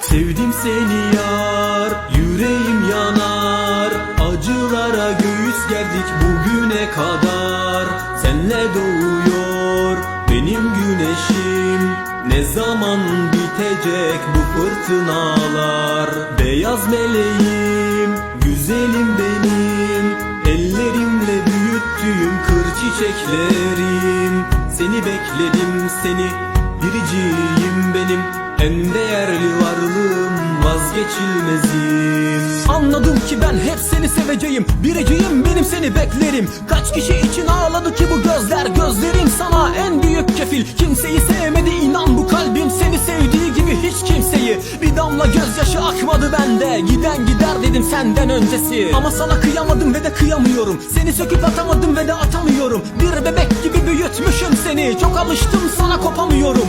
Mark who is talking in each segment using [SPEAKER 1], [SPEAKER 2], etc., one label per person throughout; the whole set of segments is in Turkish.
[SPEAKER 1] Sevdim seni yar Yüreğim yanar. Acılara göğüs gerdik bugüne kadar. Senle doğuyor benim güneşim. Ne zaman bitecek bu fırtınalar? Beyaz meleğim Güzelim benim. Ellerimle büyüttüğüm kır çiçeklerim. Seni bekledim seni Biriciyim benim En değerli varlığım Vazgeçilmezim.
[SPEAKER 2] Anladım ki ben hep seni seveceğim. Biriciyim benim seni beklerim. Kaç kişi için ağladı ki bu gözler? Gözlerim sana en büyük kefil. Kimseyi sevmedi inan bu kalbim Seni sevdiği gibi hiç kimseyi. Bir damla gözyaşı akmadı bende. Giden gider dedim senden öncesi. Ama sana kıyamadım ve de kıyamıyorum. Seni söküp atamadım ve de atamıyorum. Bir bebek gibi büyütmüşüm seni. Çok alıştım sana kopamıyorum.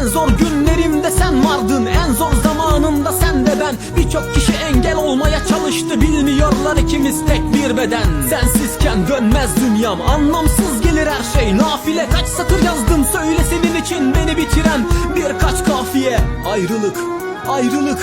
[SPEAKER 2] En zor günlerimde vardın En zor zamanımda sen de ben. Birçok kişi engel olmaya çalıştı Bilmiyorlar ikimiz tek bir beden. Sensizken dönmez dünyam Anlamsız gelir her şey. Nafile kaç satır yazdım söyle senin için Beni bitiren. Birkaç kafiye Ayrılık, ayrılık.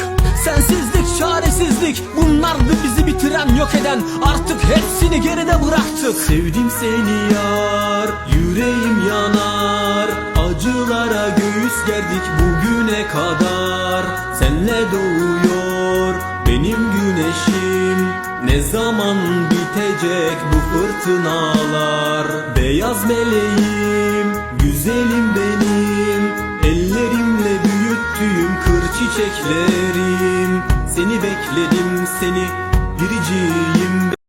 [SPEAKER 2] Sensizlik, çaresizlik Bunlardı bizi bitiren yok eden. Artık hepsini geride bıraktık.
[SPEAKER 1] Sevdim seni yar Yüreğim yanar. Acılara göğüs gerdik bugüne kadar. Senle doğuyor benim güneşim. Ne zaman bitecek bu fırtınalar? Beyaz meleğim Güzelim benim. Ellerimle büyüttüğüm kır çiçeklerim. Seni bekledim seni Biriciyim